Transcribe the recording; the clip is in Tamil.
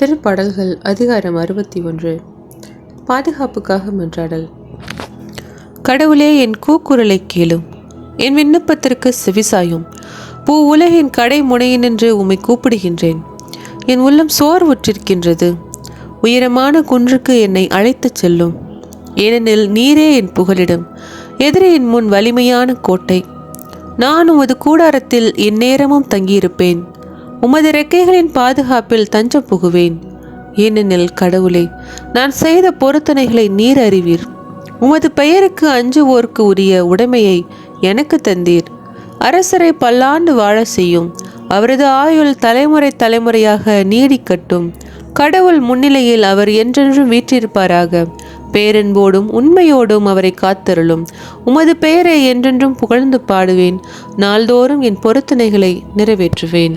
திருப்பாடல்கள் அதிகாரம் அறுபத்தி ஒன்று. பாதுகாப்புக்காக மன்றாடல். கடவுளே என் கூக்குரலை கேளும். என் விண்ணப்பத்திற்கு செவிசாயும் பூ உலகின் கடை முனையினின்று உம்மை கூப்பிடுகின்றேன். என் உள்ளம் சோர்வுற்றிருக்கின்றது. உயரமான குன்றுக்கு என்னை அழைத்துச் செல்லும். ஏனெனில் நீரே என் புகலிடம். எதிரே என் முன் வலிமையான கோட்டை. நான் உமது கூடாரத்தில் எந்நேரமும் தங்கியிருப்பேன். உமது ரெக்கைகளின் பாதுகாப்பில் தஞ்சம் புகுவேன். ஏனெனில் கடவுளே நான் செய்த பொருத்தனைகளை நீர் அறிவீர். உமது பெயருக்கு அஞ்சுவோர்க்கு உரிய உடைமையை எனக்கு தந்தீர். அரசரை பல்லாண்டு வாழ செய்யும் அவரது ஆயுள் தலைமுறை தலைமுறையாக நீடிக்கட்டும். கடவுள் முன்னிலையில் அவர் என்றென்றும் வீற்றிருப்பாராக. பேரன்போடும் உண்மையோடும் அவரை காத்தருளும். உமது பெயரை என்றென்றும் புகழ்ந்து பாடுவேன். நாள்தோறும் என் பொருத்தனைகளை நிறைவேற்றுவேன்.